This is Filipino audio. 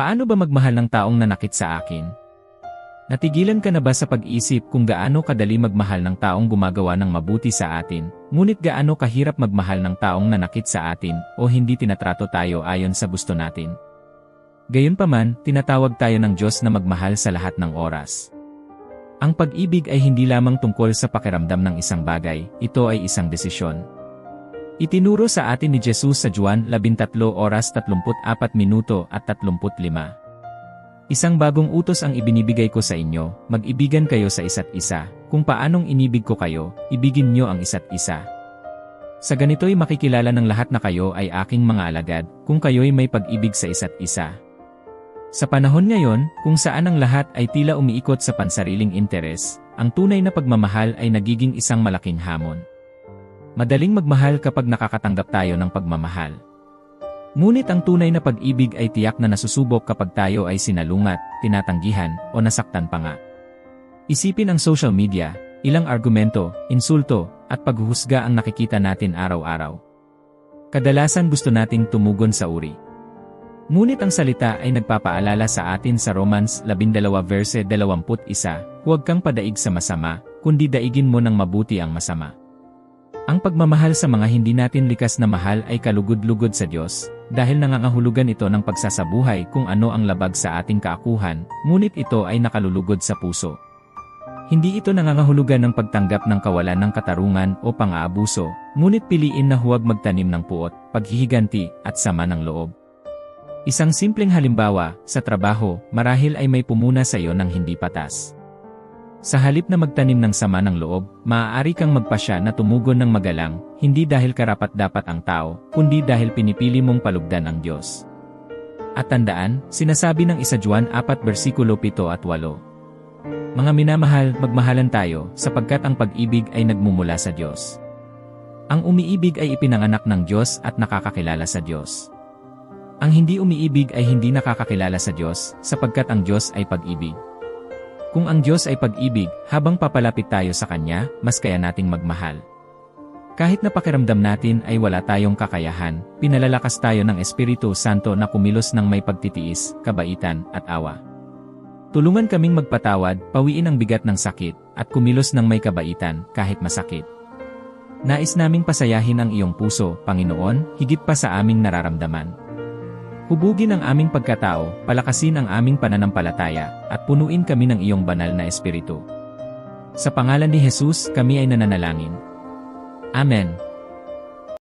Paano ba magmahal ng taong nanakit sa akin? Natigilan ka na ba sa pag-isip kung gaano kadali magmahal ng taong gumagawa ng mabuti sa atin, ngunit gaano kahirap magmahal ng taong nanakit sa atin o hindi tinatrato tayo ayon sa gusto natin? Gayunpaman, tinatawag tayo ng Diyos na magmahal sa lahat ng oras. Ang pag-ibig ay hindi lamang tungkol sa pakiramdam ng isang bagay, ito ay isang desisyon. Itinuro sa atin ni Jesus sa Juan 13 oras 34 minuto at 35. Isang bagong utos ang ibinibigay ko sa inyo, mag-ibigan kayo sa isa't isa, kung paanong inibig ko kayo, ibigin nyo ang isa't isa. Sa ganito'y makikilala ng lahat na kayo ay aking mga alagad, kung kayo'y may pag-ibig sa isa't isa. Sa panahon ngayon, kung saan ang lahat ay tila umiikot sa pansariling interes, ang tunay na pagmamahal ay nagiging isang malaking hamon. Madaling magmahal kapag nakakatanggap tayo ng pagmamahal. Ngunit ang tunay na pag-ibig ay tiyak na nasusubok kapag tayo ay sinalungat, tinatanggihan, o nasaktan pa nga. Isipin ang social media, ilang argumento, insulto, at paghuhusga ang nakikita natin araw-araw. Kadalasan gusto nating tumugon sa uri. Ngunit ang salita ay nagpapaalala sa atin sa Romans 12 verse 21, huwag kang padaig sa masama, kundi daigin mo ng mabuti ang masama. Ang pagmamahal sa mga hindi natin likas na mahal ay kalugod-lugod sa Diyos, dahil nangangahulugan ito ng pagsasabuhay kung ano ang labag sa ating kaakuhan, ngunit ito ay nakalulugod sa puso. Hindi ito nangangahulugan ng pagtanggap ng kawalan ng katarungan o pang-aabuso, ngunit piliin na huwag magtanim ng puot, paghihiganti, at sama ng loob. Isang simpleng halimbawa, sa trabaho, marahil ay may pumuna sa iyo ng hindi patas. Sa halip na magtanim ng sama ng loob, maaari kang magpasya na tumugon ng magalang, hindi dahil karapat-dapat ang tao, kundi dahil pinipili mong palugdan ang Diyos. At tandaan, sinasabi ng isa Juan 4 versikulo 7 at 8. Mga minamahal, magmahalan tayo, sapagkat ang pag-ibig ay nagmumula sa Diyos. Ang umiibig ay ipinanganak ng Diyos at nakakakilala sa Diyos. Ang hindi umiibig ay hindi nakakakilala sa Diyos, sapagkat ang Diyos ay pag-ibig. Kung ang Diyos ay pag-ibig, habang papalapit tayo sa Kanya, mas kaya nating magmahal. Kahit na pakiramdam natin ay wala tayong kakayahan, pinalalakas tayo ng Espiritu Santo na kumilos ng may pagtitiis, kabaitan, at awa. Tulungan kaming magpatawad, pawiin ang bigat ng sakit, at kumilos ng may kabaitan, kahit masakit. Nais naming pasayahin ang iyong puso, Panginoon, higit pa sa aming nararamdaman. Hubugin ang aming pagkatao, palakasin ang aming pananampalataya, at punuin kami ng iyong banal na espiritu. Sa pangalan ni Jesus, kami ay nananalangin. Amen.